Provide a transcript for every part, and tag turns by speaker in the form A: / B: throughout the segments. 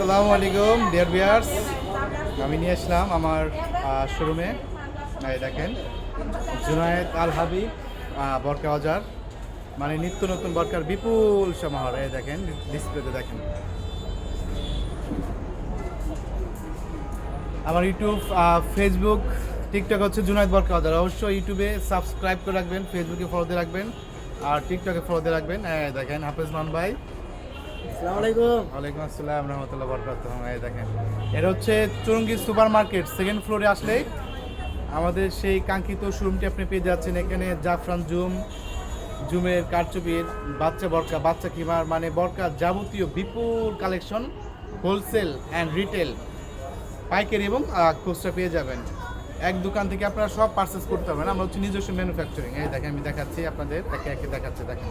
A: আসসালামু আলাইকুম ডিয়ার বিয়ার্স আমি নিয়ে আসলাম আমার শোরুমে এই দেখেন, জুনায়েদ আল হাবিব বরকা বাজার। মানে নিত্য নতুন বরকার বিপুল সমাহার, এই দেখেন ডিসপ্লেতে দেখেন। আমার ইউটিউব ফেসবুক টিকটক হচ্ছে জুনায়েদ বরকা বাজার। অবশ্যই ইউটিউবে সাবস্ক্রাইব করে রাখবেন ফেসবুকে ফলো দিয়ে রাখবেন, আর টিকটকে ফলো দিয়ে রাখবেন। দেখেন, হাফেজ মান ভাই। ওয়ালাইকুম আসসালাম, রহমতুল্লাহ বরকাত দেখেন, এটা হচ্ছে চুরঙ্গি সুপার মার্কেট সেকেন্ড ফ্লোরে আসলে আমাদের সেই কাঙ্ক্ষিত শোরুমটি আপনি পেয়ে যাচ্ছেন এখানে, জাফরান জুম, জুমের কারচুপির বাচ্চা বরকা, বাচ্চা কিমার মানে বরকা যাবতীয় বিপুল কালেকশন হোলসেল অ্যান্ড রিটেল পাইকারি এবং খুচরা পেয়ে যাবেন। এক দোকান থেকে আপনারা সব পারচেস করতে পারবেন। আমরা হচ্ছে নিজস্ব ম্যানুফ্যাকচারিং এই দেখেন, আমি দেখাচ্ছি আপনাদের, একে একে দেখাচ্ছি, দেখেন।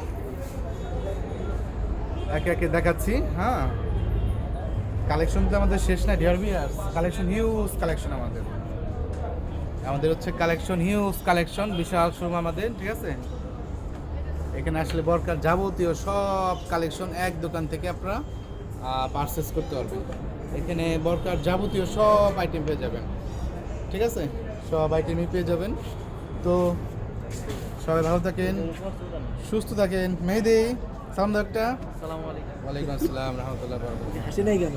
A: একে একে দেখাচ্ছি হ্যাঁ। কালেকশন তো আমাদের শেষ না dear bears collection huge collection আমাদের। আমাদের হচ্ছে কালেকশন হিউজ কালেকশন বিশাল শোরুম আমাদের, ঠিক আছে? এখানে আসলে বরকার যাবতীয় সব কালেকশন এক দোকান থেকে আপনারা পারচেস করতে পারবেন। এখানে বরকার যাবতীয় সব আইটেম পেয়ে যাবেন, ঠিক আছে? সব আইটেমই পেয়ে যাবেন। তো সবাই ভালো থাকেন, সুস্থ থাকেন, মেহেদি। সাউন্ড একটা
B: আসসালামু আলাইকুম।
A: ওয়ালাইকুম আসসালাম রহমতুল্লাহ
B: হাসি নাই কেন